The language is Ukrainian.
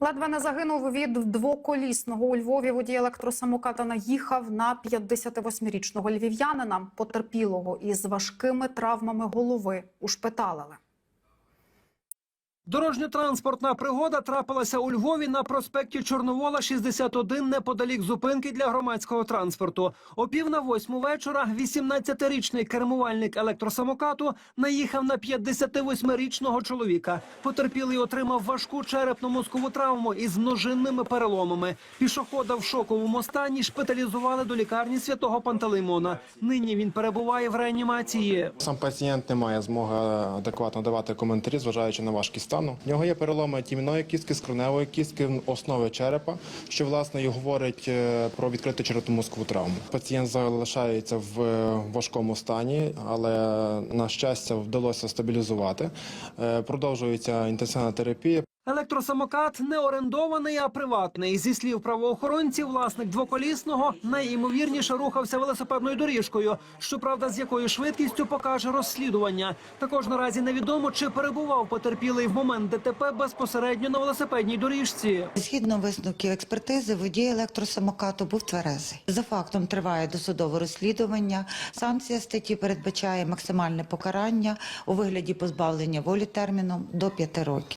Ледве не загинув від двоколісного у Львові. Водій електросамоката наїхав на 58-річного львів'янина, потерпілого із важкими травмами голови. Ушпиталили. Дорожньо-транспортна пригода трапилася у Львові на проспекті Чорновола, 61, неподалік зупинки для громадського транспорту. О пів на восьму вечора 18-річний кермувальник електросамокату наїхав на 58-річного чоловіка. Потерпілий отримав важку черепно-мозкову травму із множинними переломами. Пішохода в шоковому стані шпиталізували до лікарні святого Пантелеймона. Нині він перебуває в реанімації. Сам пацієнт не має змоги адекватно давати коментарі, зважаючи на важкість стану. В нього є переломи тімної кістки, скроневої кістки, основи черепа, що власне і говорить е, про відкриту черепно-мозкову травму. Пацієнт залишається в е, важкому стані, але на щастя вдалося стабілізувати. Е, Продовжується інтенсивна терапія. Електросамокат не орендований, а приватний. Зі слів правоохоронців, власник двоколісного найімовірніше рухався велосипедною доріжкою. Щоправда, з якою швидкістю покаже розслідування. Також наразі невідомо, чи перебував потерпілий в момент ДТП безпосередньо на велосипедній доріжці. Згідно висновків експертизи, водій електросамокату був тверезий. За фактом триває досудове розслідування. Санкція статті передбачає максимальне покарання у вигляді позбавлення волі терміном до 5 років.